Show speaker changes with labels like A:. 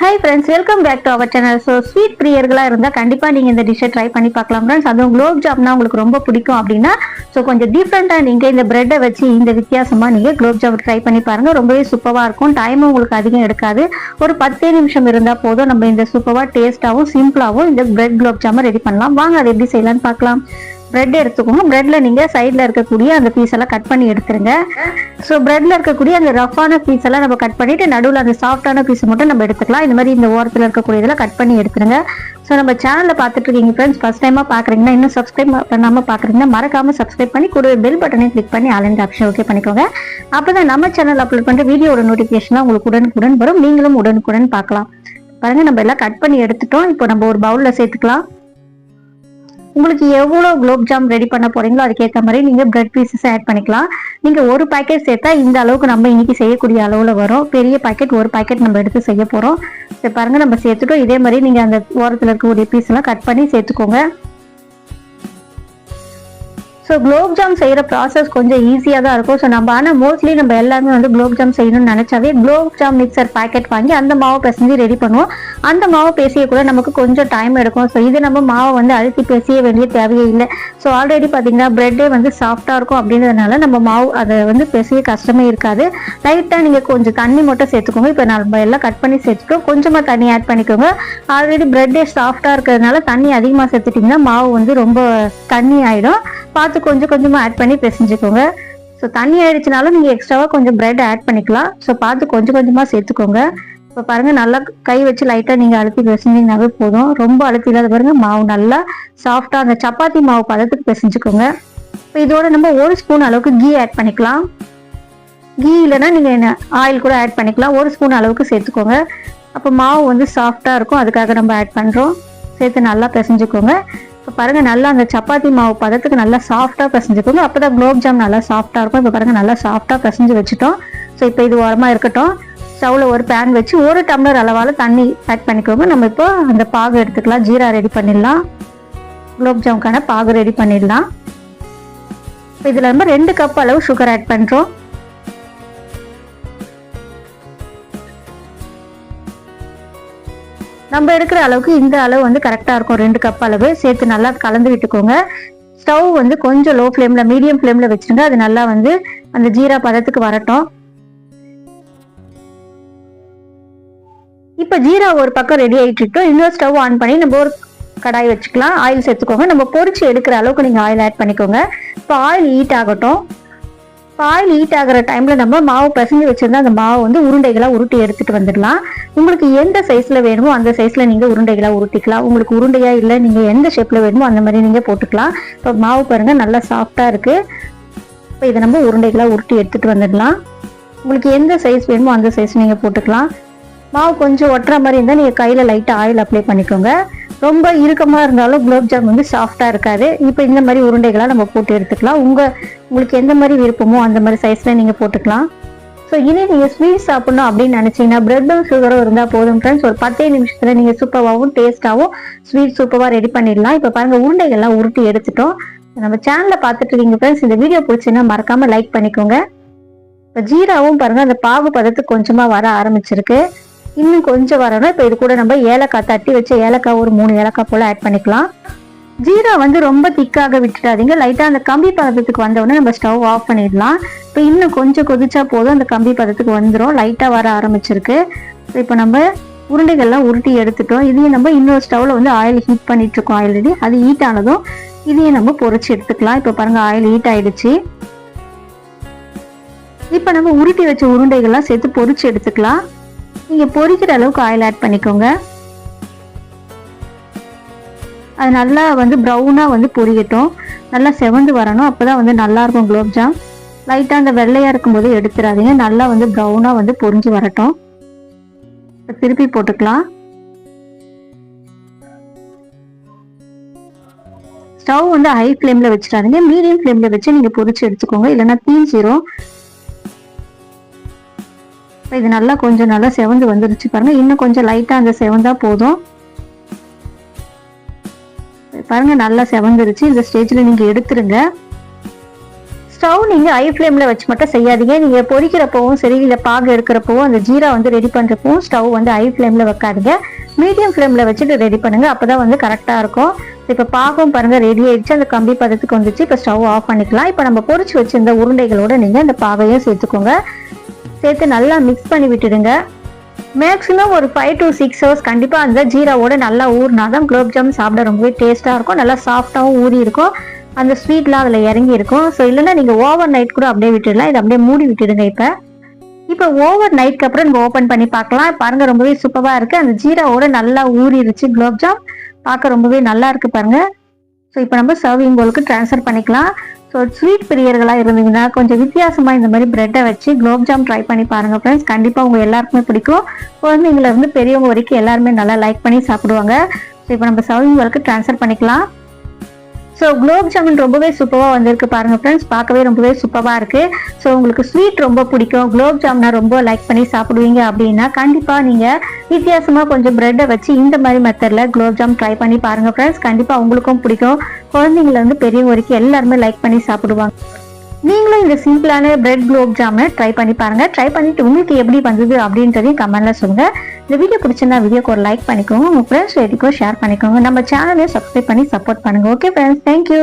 A: Hi friends welcome back to our channel so sweet பிரியர்களாக இருந்தால் கண்டிப்பாக நீங்கள் இந்த டிஷ்ஷை ட்ரை பண்ணி பார்க்கலாம் ஃப்ரெண்ட்ஸ் அதுவும் குலோப் ஜாம்னா உங்களுக்கு ரொம்ப பிடிக்கும் அப்படின்னா ஸோ கொஞ்சம் டிஃப்ரெண்ட்டாக நீங்கள் இந்த ப்ரெட்டை வச்சு இந்த வித்தியாசமாக நீங்கள் குலோப் ஜாம் ட்ரை பண்ணி பாருங்கள் ரொம்பவே சூப்பராக இருக்கும். டைமும் உங்களுக்கு அதிகம் எடுக்காது. ஒரு பத்தே நிமிஷம் இருந்தால் போதும். நம்ம இந்த சூப்பராக டேஸ்ட்டாகவும் சிம்பிளாகவும் இந்த ப்ரெட் குலோப் ஜாமை ரெடி பண்ணலாம். வாங்க அதை எப்படி செய்யலாம்னு பார்க்கலாம். பிரெட் எடுத்துக்கோங்க. பிரெட்ல நீங்க சைட்ல இருக்கக்கூடிய அந்த பீஸ் எல்லாம் கட் பண்ணி எடுத்துருங்க. ஸோ பிரெட்ல இருக்கக்கூடிய அந்த ரஃப்பான பீஸ் எல்லாம் நம்ம கட் பண்ணிட்டு நடுவில் அந்த சாஃப்டான பீஸ் மட்டும் நம்ம எடுத்துக்கலாம். இந்த மாதிரி இந்த ஓரத்தில் இருக்கக்கூடிய இதெல்லாம் கட் பண்ணி எடுத்துருங்க. ஸோ நம்ம சேனலில் பார்த்துட்டு இருக்கீங்க ஃப்ரெண்ட்ஸ் ஃபர்ஸ்ட் டைமாக பாக்குறீங்கன்னா இன்னும் சப்ஸ்கிரைப் பண்ணாம பார்க்குறீங்கன்னா மறக்காம சப்ஸ்கிரைப் பண்ணி கூட பெல் பட்டனையும் கிளிக் பண்ணி ஆலண்ட் ஆப்ஷன் ஓகே பண்ணிக்கோங்க. அப்போ தான் நம்ம சேனல் அப்லோட் பண்ற வீடியோட நோட்டிஃபிகேஷன் உங்களுக்கு உடனுக்குடன் வரும். நீங்களும் உடனுக்குடன் பார்க்கலாம். பாருங்க நம்ம எல்லாம் கட் பண்ணி எடுத்துட்டோம். இப்போ நம்ம ஒரு பவுல்ல சேர்த்துக்கலாம். உங்களுக்கு எவ்வளோ குலோப் ஜாம் ரெடி பண்ண போறீங்களோ அதுக்கேற்ற மாதிரி நீங்க பிரெட் பீசஸ் ஆட் பண்ணிக்கலாம். நீங்க ஒரு பாக்கெட் சேர்த்தா இந்த அளவுக்கு நம்ம இன்னைக்கு செய்யக்கூடிய அளவுல வரும். பெரிய பாக்கெட் ஒரு பாக்கெட் நம்ம எடுத்து செய்ய போறோம். சரி பாருங்க நம்ம சேர்த்துட்டோம். இதே மாதிரி நீங்க அந்த ஓரத்துல இருக்கக்கூடிய பீஸ் எல்லாம் கட் பண்ணி சேர்த்துக்கோங்க. ஸோ குலோப் ஜாம் செய்கிற ப்ராசஸ் கொஞ்சம் ஈஸியாக தான் இருக்கும். ஸோ நம்ம ஆனால் மோஸ்ட்லி நம்ம எல்லாருமே வந்து குலோப் ஜாம் செய்யணும்னு நினச்சாவே குலோப் ஜாம் மிக்சர் பாக்கெட் வாங்கி அந்த மாவை பிசைஞ்சு ரெடி பண்ணுவோம். அந்த மாவை பேசிய கூட நமக்கு கொஞ்சம் டைம் எடுக்கும். ஸோ இது நம்ம மாவை வந்து அழுத்தி பேசிய வேண்டிய தேவையே இல்லை. ஸோ ஆல்ரெடி பார்த்தீங்கன்னா ப்ரெட்டே வந்து சாஃப்டாக இருக்கும் அப்படின்றதுனால நம்ம மாவு அதை வந்து பேசிய கஷ்டமே இருக்காது. லைட்டாக நீங்கள் கொஞ்சம் தண்ணி மட்டும் சேர்த்துக்கோங்க. இப்போ நம்ம எல்லாம் கட் பண்ணி சேர்த்துட்டோம். கொஞ்சமாக தண்ணி ஆட் பண்ணிக்கோங்க. ஆல்ரெடி ப்ரெட்டே சாஃப்டாக இருக்கிறதுனால தண்ணி அதிகமாக சேர்த்துட்டிங்கன்னா மாவு வந்து ரொம்ப தண்ணி ஆகிடும் பார்த்து கொஞ்சம் கொஞ்சமாக ஆட் பண்ணி பிசைஞ்சுக்கோங்க. ஸோ தண்ணி ஆயிடுச்சுனாலும் நீங்கள் எக்ஸ்ட்ராவாக கொஞ்சம் பிரெட் ஆட் பண்ணிக்கலாம். ஸோ பார்த்து கொஞ்சம் கொஞ்சமாக சேர்த்துக்கோங்க. இப்போ பாருங்கள் நல்லா கை வச்சு லைட்டாக நீங்கள் அழுத்தி பிசைஞ்சிங்கனாவே போதும். ரொம்ப அழுத்தி இல்லாத பாருங்கள் மாவு நல்லா சாஃப்டாக அந்த சப்பாத்தி மாவு பதத்துக்கு பிசைஞ்சுக்கோங்க. இப்போ இதோட நம்ம ஒரு ஸ்பூன் அளவுக்கு கீ ஆட் பண்ணிக்கலாம். கீ இல்லைன்னா நீங்கள் என்ன ஆயில் கூட ஆட் பண்ணிக்கலாம். ஒரு ஸ்பூன் அளவுக்கு சேர்த்துக்கோங்க. அப்போ மாவு வந்து சாஃப்டாக இருக்கும். அதுக்காக நம்ம ஆட் பண்ணுறோம் சேர்த்து நல்லா பிசைஞ்சுக்கோங்க. இப்போ பாருங்கள் நல்லா அந்த சப்பாத்தி மாவு பதத்துக்கு நல்லா சாஃப்டாக பிசைஞ்சுக்கோங்க. அப்போ தான் குலோப் ஜாம் நல்லா சாஃப்டாக இருக்கும். இப்போ பாருங்க நல்லா சாஃப்டாக பிசைஞ்சு வச்சுட்டோம். ஸோ இப்போ இது ஓரமாக இருக்கட்டும். ஸ்டவ்வில் ஒரு பேன் வச்சு ஒரு டம்ளர் அளவால் தண்ணி ஆட் பண்ணிக்கோங்க. நம்ம இப்போ அந்த பாகு எடுத்துக்கலாம். ஜீரா ரெடி பண்ணிடலாம். குலோப் ஜாமுக்கான பாகு ரெடி பண்ணிடலாம். இப்போ இதில் நம்ம ரெண்டு கப் அளவு சுகர் ஆட் பண்ணுறோம் நம்ம எடுக்கிற அளவுக்கு இந்த அளவு வந்து கரெக்டாக இருக்கும். ரெண்டு கப் அளவு. சேர்த்து நல்லா கலந்து விட்டுக்கோங்க. ஸ்டவ் வந்து கொஞ்சம் லோ ஃப்ளேமில் மீடியம் ஃப்ளேமில் வச்சுருங்க. அது நல்லா வந்து அந்த ஜீரா பதத்துக்கு வரட்டும். இப்போ ஜீரா ஒரு பக்கம் ரெடி ஆகிட்டு இருக்கோம் இன்னொரு ஸ்டவ் ஆன் பண்ணி நம்ம ஒரு கடாய் வச்சுக்கலாம். ஆயில் சேர்த்துக்கோங்க. நம்ம பொறிச்சு எடுக்கிற அளவுக்கு நீங்கள் ஆயில் ஆட் பண்ணிக்கோங்க. இப்போ ஆயில் ஹீட் ஆகட்டும். இப்போ ஆயில் ஹீட் ஆகிற டைமில் நம்ம மாவு பிசைஞ்சு வச்சுருந்தா அந்த மாவு வந்து உருண்டைகளாக உருட்டி எடுத்துகிட்டு வந்துடலாம். உங்களுக்கு எந்த சைஸில் வேணுமோ அந்த சைஸில் நீங்கள் உருண்டைகளாக உருட்டிக்கலாம். உங்களுக்கு உருண்டையாக இல்லை நீங்கள் எந்த ஷேப்பில் வேணுமோ அந்த மாதிரி நீங்கள் போட்டுக்கலாம். இப்போ மாவு பாருங்கள் நல்லா சாஃப்டாக இருக்குது இப்போ இதை நம்ம உருண்டைகளாக உருட்டி எடுத்துகிட்டு வந்துடலாம். உங்களுக்கு எந்த சைஸ் வேணுமோ அந்த சைஸ் நீங்கள் போட்டுக்கலாம். மாவு கொஞ்சம் ஒட்டுற மாதிரி இருந்தால் நீங்கள் கையில் லைட்டாக ஆயில் அப்ளை பண்ணிக்கோங்க. ரொம்ப இறுக்கமாக இருந்தாலும் குலோப்ஜாம் வந்து சாஃப்டாக இருக்காது. இப்போ இந்த மாதிரி உருண்டைகளாக நம்ம போட்டு எடுத்துக்கலாம். உங்கள் உங்களுக்கு எந்த மாதிரி விருப்பமோ அந்த மாதிரி சைஸில் நீங்கள் போட்டுக்கலாம். ஸோ இனி நீங்கள் ஸ்வீட் சாப்பிடணும் அப்படின்னு நினச்சிங்கன்னா பிரெட்டும் சுகரும் இருந்தால் போதும் ஃப்ரெண்ட்ஸ் ஒரு பத்தே நிமிஷத்தில் நீங்கள் சூப்பராகவும் டேஸ்ட்டாகவும் ஸ்வீட் சூப்பராக ரெடி பண்ணிடலாம். இப்போ பாருங்கள் உருண்டைகள்லாம் உருட்டி எடுத்துட்டோம். நம்ம சேனலில் பார்த்துட்டு இருக்கீங்க ஃப்ரெண்ட்ஸ் இந்த வீடியோ பிடிச்சுன்னா மறக்காமல் லைக் பண்ணிக்கோங்க. இப்போ ஜீராவும் பாருங்கள் அந்த பாகு பதத்துக்கு கொஞ்சமாக வர ஆரம்பிச்சிருக்கு. இன்னும் கொஞ்சம் வரணும். இப்போ இது கூட நம்ம ஏலக்காய் தட்டி வச்ச ஏலக்காய் ஒரு மூணு ஏலக்காய் போல் ஆட் பண்ணிக்கலாம். ஜீரா வந்து ரொம்ப திக்காக விட்டுட்டாதீங்க லைட்டாக அந்த கம்பி பதத்துக்கு வந்தவுடனே நம்ம ஸ்டவ் ஆஃப் பண்ணிடலாம். இப்போ இன்னும் கொஞ்சம் கொதிச்சா போதும். அந்த கம்பி பதத்துக்கு வந்துடும் லைட்டாக வர ஆரம்பிச்சிருக்கு. இப்போ நம்ம உருண்டைகள்லாம் உருட்டி எடுத்துட்டோம். இதையும் நம்ம இன்னொரு ஸ்டவ்வில் வந்து ஆயில் ஹீட் பண்ணிட்டு இருக்கோம் ஆல்ரெடி அது ஹீட் ஆனதும் இதையும் நம்ம பொரிச்சு எடுத்துக்கலாம். இப்போ பாருங்க ஆயில் ஹீட் ஆயிடுச்சு. இப்போ நம்ம உருட்டி வச்ச உருண்டைகள்லாம் சேர்த்து பொரிச்சு எடுத்துக்கலாம். நீங்கள் பொரிக்கிற அளவுக்கு ஆயில் ஆட் பண்ணிக்கோங்க. அது நல்லா வந்து ப்ரௌனாக வந்து பொரியட்டும். நல்லா செவந்து வரணும். அப்போ தான் வந்து நல்லாயிருக்கும் குலோப்ஜாம் லைட்டாக அந்த வெள்ளையாக இருக்கும்போது எடுத்துடாதீங்க. நல்லா வந்து ப்ரௌனாக வந்து பொரிஞ்சு வரட்டும். திருப்பி போட்டுக்கலாம். ஸ்டவ் வந்து ஹை ஃப்ளேமில் வச்சிடாதீங்க. மீடியம் ஃப்ளேமில் வச்சு நீங்கள் பொரிச்சு எடுத்துக்கோங்க. இல்லைன்னா தீஞ்சிரும். இது நல்லா கொஞ்சம் நல்லா செவந்து வந்துருச்சு பாருங்கள் இன்னும் கொஞ்சம் லைட்டாக அந்த செவந்தா போதும். பாருங்கள் நல்லா செவந்துருச்சு. இந்த ஸ்டேஜில் நீங்கள் எடுத்துருங்க. ஸ்டவ் நீங்கள் ஐ ஃப்ளேமில் வச்சு மட்டும் செய்யாதீங்க. நீங்கள் பொரிக்கிறப்பவும் சரி இல்லை பாகு எடுக்கிறப்பவும் அந்த ஜீரா வந்து ரெடி பண்ணுறப்பவும் ஸ்டவ் வந்து ஐ ஃப்ளேமில் வைக்காதீங்க. மீடியம் ஃப்ளேமில் வச்சுட்டு ரெடி பண்ணுங்கள் அப்போ தான் வந்து கரெக்டாக இருக்கும். இப்போ பாகம் பாருங்கள் ரெடி ஆயிடுச்சு. அந்த கம்பி பதத்துக்கு வந்துச்சு இப்போ ஸ்டவ் ஆஃப் பண்ணிக்கலாம். இப்போ நம்ம பொறிச்சு வச்சிருந்த உருண்டைகளோட நீங்கள் அந்த பாகையும் சேர்த்துக்கோங்க. சேர்த்து நல்லா மிக்ஸ் பண்ணி விட்டுடுங்க. மேக்ஸிமம் ஒரு ஃபைவ் டு சிக்ஸ் ஹவர்ஸ் கண்டிப்பாக அந்த ஜீராவோட நல்லா ஊறினா தான் குலோப் சாப்பிட ரொம்பவே டேஸ்ட்டாக இருக்கும். நல்லா சாஃப்டாகவும் ஊறி இருக்கும். அந்த ஸ்வீட்லாம் அதில் இறங்கி இருக்கும். ஸோ இல்லைன்னா நீங்கள் ஓவர் நைட் கூட அப்படியே விட்டுடலாம். இதை அப்படியே மூடி விட்டுடுங்க இப்போ. இப்போ ஓவர் நைட்க்கு அப்புறம் நம்ம ஓப்பன் பண்ணி பார்க்கலாம். பாருங்கள் ரொம்பவே சூப்பராக இருக்குது அந்த ஜீராவோட நல்லா ஊறிடுச்சு குலோப் ஜாம். பார்க்க ரொம்பவே நல்லா இருக்கு பாருங்கள் ஸோ இப்போ நம்ம சர்விங் போலுக்கு ட்ரான்ஸ்ஃபர் பண்ணிக்கலாம். ஸோ ஸ்வீட் பிரியர்களாக இருந்தீங்கன்னா கொஞ்சம் வித்தியாசமாக இந்த மாதிரி ப்ரெட்டை வச்சு குலோப் ஜாம் ட்ரை பண்ணி பாருங்க ஃப்ரெண்ட்ஸ் கண்டிப்பாக உங்கள் எல்லாருக்குமே பிடிக்கும். குழந்தைங்கள இருந்து பெரியவங்க வரைக்கும் எல்லாருமே நல்லா லைக் பண்ணி சாப்பிடுவாங்க. ஸோ இப்போ நம்ம சர்விங் ட்ரான்ஸ்ஃபர் பண்ணிக்கலாம். ஸோ குலோப் ஜாமுன் ரொம்பவே சூப்பராக வந்திருக்கு பாருங்க ஃப்ரெண்ட்ஸ் பார்க்கவே ரொம்பவே சூப்பராக இருக்கு. ஸோ உங்களுக்கு ஸ்வீட் ரொம்ப பிடிக்கும். குலோப் ஜாமுனை ரொம்ப லைக் பண்ணி சாப்பிடுவீங்க அப்படின்னா கண்டிப்பாக நீங்கள் வித்தியாசமாக கொஞ்சம் ப்ரெட்டை வச்சு இந்த மாதிரி மெத்தடில் குலோப் ஜாம் ட்ரை பண்ணி பாருங்க ஃப்ரெண்ட்ஸ் கண்டிப்பாக உங்களுக்கும் பிடிக்கும். குழந்தைங்கள வந்து பெரியவங்க வரைக்கும் எல்லாருமே லைக் பண்ணி சாப்பிடுவாங்க. நீங்களும் இந்த சிம்பிளான பிரெட் குலோப் ஜாமை ட்ரை பண்ணி பாருங்க. ட்ரை பண்ணிட்டு உங்களுக்கு எப்படி வந்தது அப்படின்றதையும் கமெண்ட்ல சொல்லுங்க. இந்த வீடியோ பிடிச்சிருந்தா வீடியோக்கு ஒரு லைக் பண்ணிக்கோங்க. உங்க ஃப்ரெண்ட்ஸ் எல்லாருக்கும் ஷேர் பண்ணிக்கோங்க. நம்ம சேனலையும் சப்ஸ்கிரைப் பண்ணி சப்போர்ட் பண்ணுங்க. Okay friends thank you